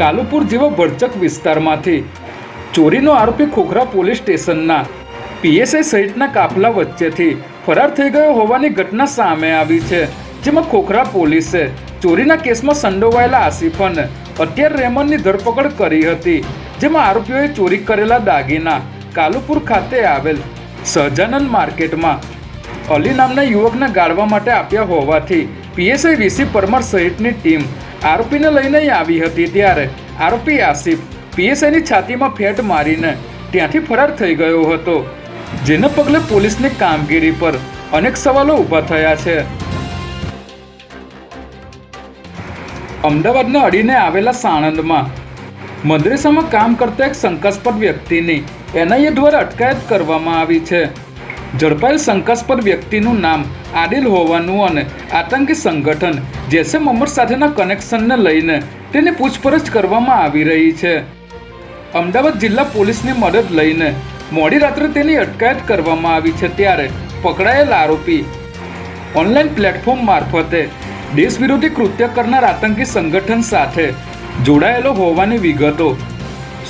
કાલુપુર જેવા ભરચક વિસ્તારમાંથી. ચોરીનો આરોપી ખોખરા પોલીસ સ્ટેશનના. પીએસઆઈ સહિતના કાફલા વચ્ચેથી ફરાર થઈ ગયો હોવાની ઘટના સામે આવી છે, જેમાં ખોખરા પોલીસે ચોરીના કેસમાં સંડોવાયેલા આસિફન અત્યાર રહેમાનની ધરપકડ કરી હતી, જેમાં આરોપીઓએ ચોરી કરેલા દાગીના કાલુપુર ખાતે આવેલ સહજાનંદ માર્કેટમાં અલી નામના યુવકને ગાળવા માટે આપ્યા હોવાથી પીએસઆઈ વીસી પરમાર સહિતની ટીમ આરોપીને લઈને આવી હતી ત્યારે. આરોપી આસિફ પીએસઆઈની છાતીમાં ફેટ મારીને ત્યાંથી ફરાર થઈ ગયો હતો, જેના પગલે પોલીસની કામગીરી પર અનેક સવાલો ઊભા થયા છે. અમદાવાદને અડીને આવેલા સાણંદમાં મદ્રેસામાં કામ કરતા એક શંકાસ્પદ વ્યક્તિની એનઆઈએ દ્વારા અટકાયત કરવામાં આવી છે. ઝડપાયેલ શંકાસ્પદ વ્યક્તિનું નામ આદિલ હોવાનું અને આતંકી સંગઠન જૈસે મોહમ્મદ સાથેના કનેક્શનને લઈને તેની પૂછપરછ કરવામાં આવી રહી છે. અમદાવાદ જિલ્લા પોલીસની મદદ લઈને મોડી રાત્રે તેની અટકાયત કરવામાં આવી છે ત્યારે પકડાયેલ આરોપી ઓનલાઈન પ્લેટફોર્મ મારફતે દેશ વિરોધી કૃત્ય કરનાર આતંકી સંગઠન સાથે જોડાયેલો હોવાની વિગતો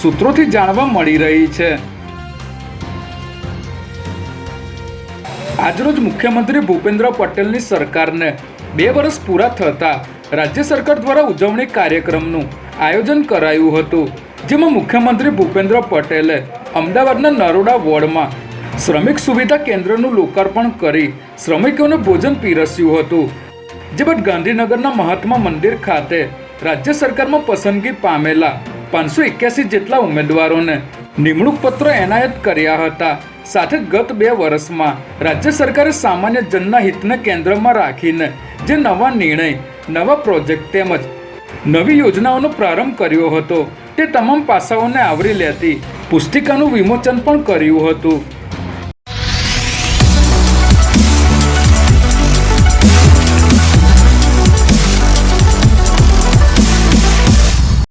સૂત્રોથી જાણવા મળી રહી છે. આજરોજ મુખ્યમંત્રી ભૂપેન્દ્ર પટેલની સરકારને બે વર્ષ પૂરા થતા રાજ્ય સરકાર દ્વારા ઉજવણી કાર્યક્રમનું આયોજન કરાયું હતું, જેમાં મુખ્યમંત્રી ભૂપેન્દ્ર પટેલે અમદાવાદના નરોડા વોર્ડમાં શ્રમિક સુવિધા કેન્દ્રનું લોકાર્પણ કરી શ્રમિકોને ભોજન પીરસ્યું હતું. જે બાદ ગાંધીનગરના મહાત્મા મંદિર ખાતે રાજ્ય સરકારમાં પસંદગી પામેલા પાંચસો એક્યાસી જેટલા ઉમેદવારોને નિમણૂક પત્ર એનાયત કર્યા હતા. સાથે ગત બે વર્ષમાં રાજ્ય સરકારે સામાન્ય જનના હિતને કેન્દ્રમાં રાખીને જે નવા નિર્ણય, નવા પ્રોજેક્ટ તેમજ નવી યોજનાઓનો પ્રારંભ કર્યો હતો, તે તમામ પાસાઓને આવરી લેતી પુસ્તિકાનું વિમોચન પણ કર્યું હતું.